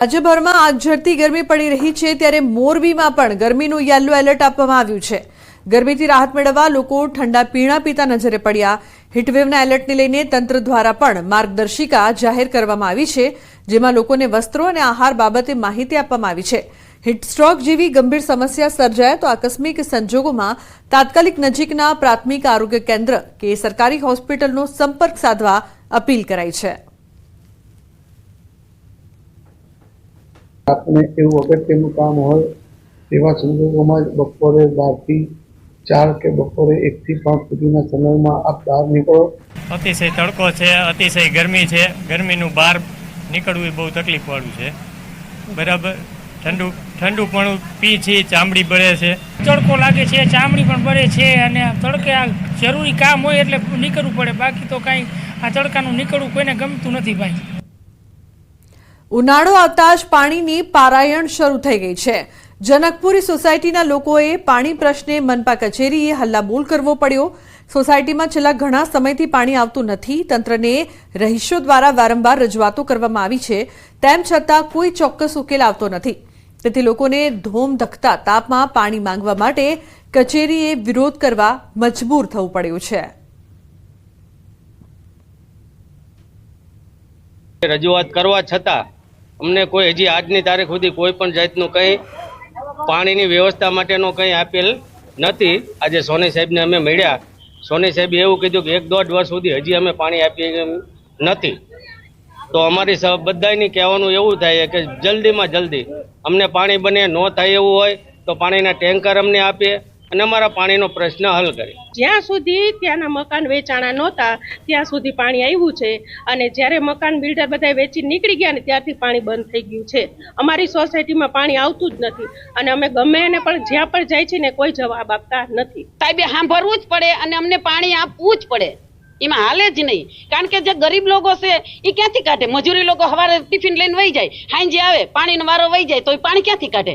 રાજ્યભરમાં આગ ઝરતી ગરમી પડી રહી છે ત્યારે મોરબીમાં પણ ગરમીનું યલો એલર્ટ આપવામાં આવ્યું છે. ગરમીથી રાહત મેળવવા લોકો ઠંડા પીણા પીતા નજરે પડ્યા. હીટવેવના એલર્ટને લઈને તંત્ર દ્વારા પણ માર્ગદર્શિકા જાહેર કરવામાં આવી છે, જેમાં લોકોને વસ્ત્રો અને આહાર બાબતે માહિતી આપવામાં આવી છે. હીટસ્ટ્રોક જેવી ગંભીર સમસ્યા સર્જાય તો આકસ્મિક સંજોગોમાં તાત્કાલિક નજીકના પ્રાથમિક આરોગ્ય કેન્દ્ર કે સરકારી હોસ્પિટલનો સંપર્ક સાધવા અપીલ કરાઈ છે. આપણે એવું અગત્યનું કામ હોય તેવા સંજોગોમાં જ બપોરે બારથી ચાર કે બપોરે એકથી પાંચ સુધીના સમયમાં આપ બહાર નીકળો. અતિશય તડકો છે, અતિશય ગરમી છે. ગરમીનું બહાર નીકળવું બહુ તકલીફવાળું છે. બરાબર? ઠંડુ ઠંડુ પણ પી છે, ચામડી બળે છે. તડકો લાગે છે, ચામડી પણ બળે છે અને તડકે આ જરૂરી કામ હોય એટલે નીકળવું પડે. બાકી તો કાંઈ આ તડકાનું નીકળવું કોઈને ગમતું નથી ભાઈ. ઉનાળો આવતા જ પાણીની પારાયણ શરૂ થઈ ગઈ છે. જનકપુરી સોસાયટીના લોકોએ પાણી પ્રશ્ને મનપા કચેરીએ હલ્લાબોલ કરવો પડ્યો. સોસાયટીમાં છેલ્લા ઘણા સમયથી પાણી આવતું નથી. તંત્રને રહીશો દ્વારા વારંવાર રજૂઆતો કરવામાં આવી છે. તેમ છતાં કોઈ ચોક્કસ ઉકેલ આવતો નથી. તેથી લોકોને ધોમ ધખતા તાપમાં પાણી માંગવા માટે કચેરીએ વિરોધ કરવા મજબૂર થવું પડ્યું છે. રજૂઆત કરવા છતાં અમને કોઈ હજી આજની તારીખ સુધી કોઈ પણ જાતનું કંઈ પાણીની વ્યવસ્થા માટેનો કંઈ આપેલ નથી. આજે સોની સાહેબને અમે મળ્યા. સોની સાહેબે એવું કીધું કે એક દોઢ વર્ષ સુધી હજી અમે પાણી આપીએ નથી. તો અમારી બધાયની કહેવાનું એવું થાય કે જલ્દીમાં જલ્દી. અમને પાણી બને, ન થાય એવું હોય તો પાણીના ટેન્કર અમને આપે. અને અમારા પાણીનો પ્રશ્ન હલ કરે. જ્યાં સુધી ત્યાંના મકાન વેચાણા નહોતા ત્યાં સુધી પાણી આવ્યું છે. અને જ્યારે મકાન બિલ્ડર બધા વેચી નીકળી ગયા ને ત્યારથી પાણી બંધ થઈ ગયું છે. અમારી સોસાયટીમાં પાણી આવતું જ નથી. અને અમે ગમે એને પણ જ્યાં પણ જાય છે ને કોઈ જવાબ આપતા નથી. સાહેબે સાંભળવું જ પડે અને અમને પાણી આપવું જ પડે. એમાં હાલે જ નહીં. કારણ કે જે ગરીબ લોકો છે એ ક્યાંથી કાઢે? મજૂરી લોકો સવારે ટિફિન લઈને વહી જાય. હાંજે આવે પાણીનો વારો વહી જાય તો એ પાણી ક્યાંથી કાઢે?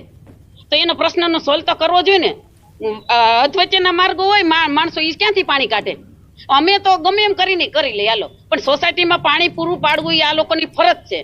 તો એનો પ્રશ્નનો સોલ્વ તો કરવો જોઈએ ને. અધવચ્ચેના માર્ગો હોય માણસો એ ક્યાંથી પાણી કાઢે? અમે તો ગમે એમ કરીને કરી લઈએ, હાલો. પણ સોસાયટીમાં પાણી પૂરું પાડવું એ આ લોકોની ફરજ છે.